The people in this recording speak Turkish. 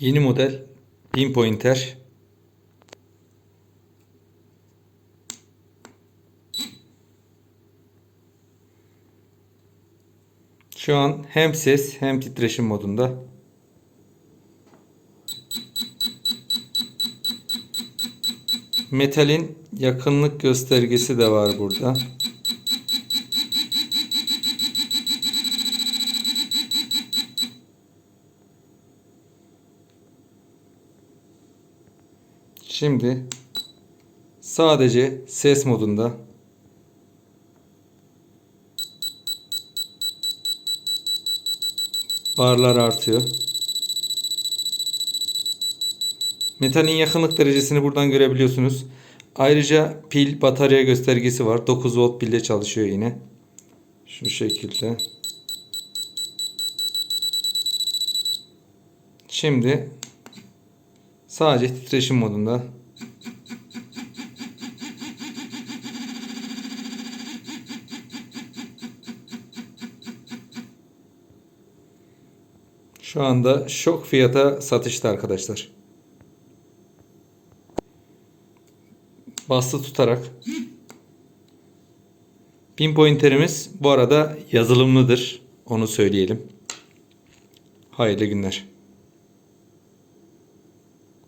Yeni model pinpointer. Şu an hem ses hem titreşim modunda. Metalin yakınlık göstergesi de var burada. Şimdi sadece ses modunda barlar artıyor. Metalin yakınlık derecesini buradan görebiliyorsunuz. Ayrıca pil batarya göstergesi var. 9 volt pille çalışıyor yine. Şu şekilde. Şimdi sadece titreşim modunda. Şu anda şok fiyata satışta arkadaşlar. Bastı tutarak. Pinpointerimiz bu arada yazılımlıdır. Onu söyleyelim. Hayırlı günler.